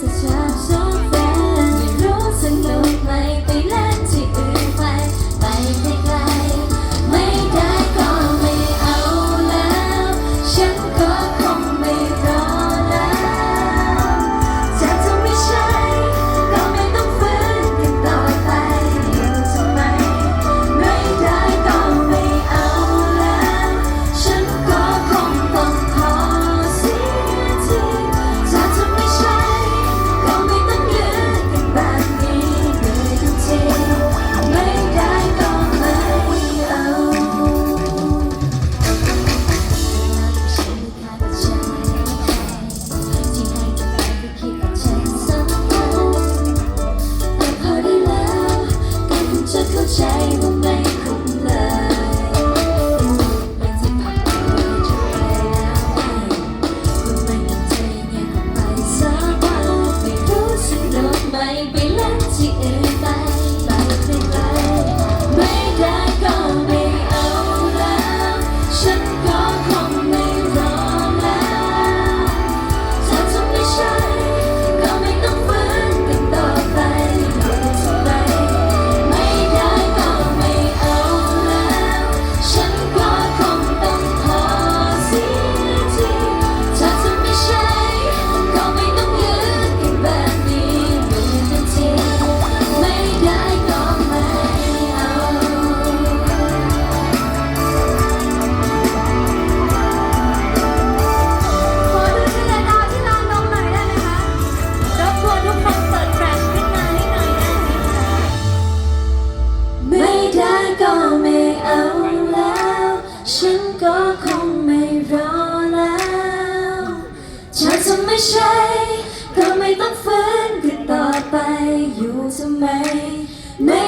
the touch. ไปแล้วที่อื่นไป ใช่ก็ไม่ต้องฝืนคือต่อไปอยู่ทำไมไม่